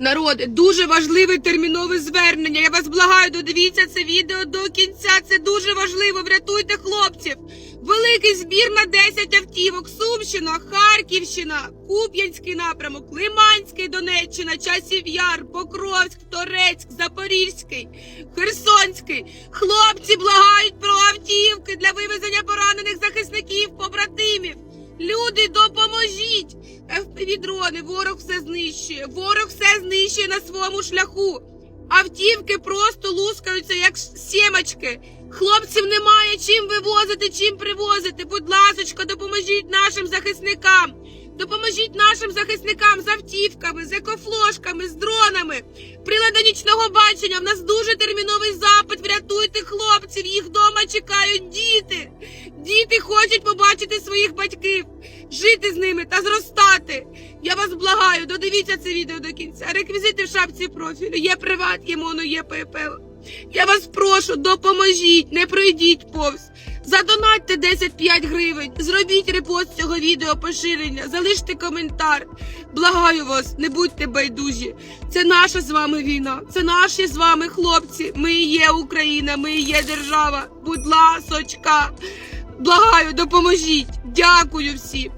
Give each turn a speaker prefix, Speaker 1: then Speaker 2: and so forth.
Speaker 1: Народи, дуже важливе термінове звернення. Я вас благаю, додивіться це відео до кінця. Це дуже важливо. Врятуйте хлопців. Великий збір на 10 автівок. Сумщина, Харківщина, Куп'янський напрямок, Лиманський, Донеччина, Часів Яр, Покровськ, Торецьк, Запорізький, Херсонський. Хлопці благають про автівки FPV-дрони, ворог все знищує. Ворог все знищує на своєму шляху. Автівки просто лускаються, як сімочки. Хлопців немає чим вивозити, чим привозити. Будь ласочка, допоможіть нашим захисникам. Допоможіть нашим захисникам з автівками, з екофлошками, з дронами. Прилади нічного бачення. В нас дуже терміновий запит. Врятуйте хлопців. Їх вдома чекають діти. Діти хочуть побачити своїх батьків, жити з ними та зростати. Я вас благаю, додивіться це відео до кінця. Реквізити в шапці профілю. Є приват, є моно, є ППЛ. Я вас прошу, допоможіть, не пройдіть повз. Задонатьте 10-5 гривень, зробіть репост цього відео поширення, залиште коментар. Благаю вас, не будьте байдужі. Це наша з вами війна, це наші з вами хлопці. Ми є Україна, ми є держава. Будь ласочка. Благаю, допоможіть. Дякую всім.